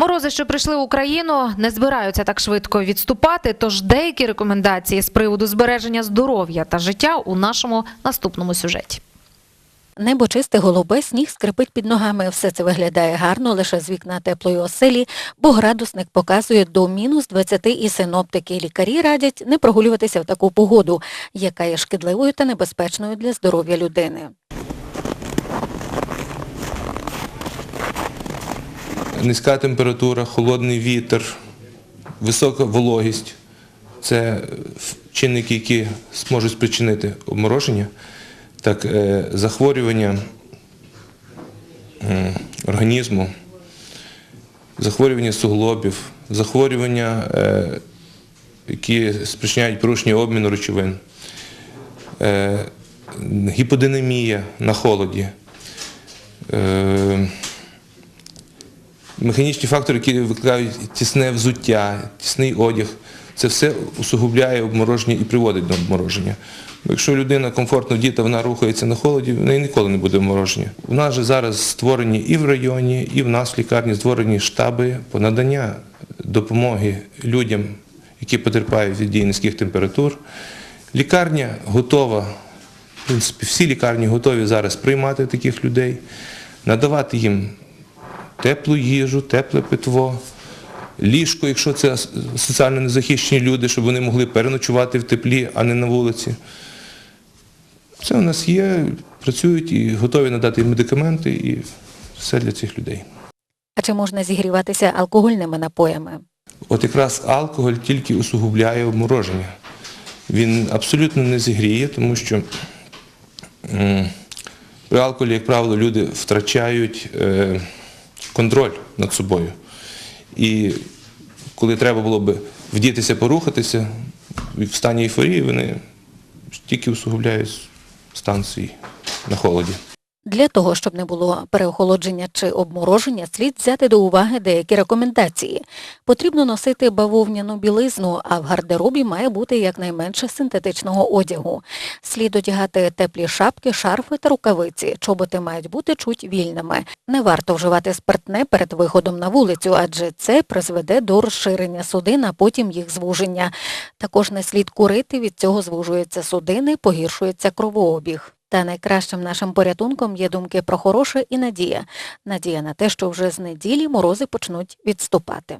Морози, що прийшли в Україну, не збираються так швидко відступати. Тож деякі рекомендації з приводу збереження здоров'я та життя у нашому наступному сюжеті. Небо чисте, голубе, сніг скрипить під ногами. Все це виглядає гарно лише з вікна теплої оселі, бо градусник показує до мінус 20 і синоптики. Лікарі радять не прогулюватися в таку погоду, яка є шкідливою та небезпечною для здоров'я людини. Низька температура, холодний вітер, висока вологість це чинники, які зможуть спричинити обмороження, так е, захворювання організму, захворювання суглобів, захворювання, е, які спричиняють порушення обміну речовин, е, гіподинамія на холоді. Механічні фактори, які викликають тісне взуття, тісний одяг, це все усугубляє обмороження і приводить до обмороження. Якщо людина комфортно вдіта, вона рухається на холоді, в неї ніколи не буде обмороження. У нас же зараз створені і в районі, і в нас в лікарні створені штаби по надання допомоги людям, які потерпають від дії низьких температур. Лікарня готова, в принципі, всі лікарні готові зараз приймати таких людей, надавати їм теплу їжу, тепле питво, ліжко, якщо це соціально незахищені люди, щоб вони могли переночувати в теплі, а не на вулиці. Це у нас є, працюють і готові надати медикаменти і все для цих людей. А чи можна зігріватися алкогольними напоями? От якраз алкоголь тільки усугубляє обмороження. Він абсолютно не зігріє, тому що при алкоголі, як правило, люди втрачають е, контроль над собою. І коли треба було б вдітися, порухатися, в стані ейфорії вони тільки усугубляють стан свій на холоді. Для того, щоб не було переохолодження чи обмороження, слід взяти до уваги деякі рекомендації. Потрібно носити бавовняну білизну, а в гардеробі має бути якнайменше синтетичного одягу. Слід одягати теплі шапки, шарфи та рукавиці. Чоботи мають бути чуть вільними. Не варто вживати спиртне перед виходом на вулицю, адже це призведе до розширення судин, а потім їх звуження. Також не слід курити, від цього звужуються судини, погіршується кровообіг. Та найкращим нашим порятунком є думки про хороше і надія. Надія на те, що вже з неділі морози почнуть відступати.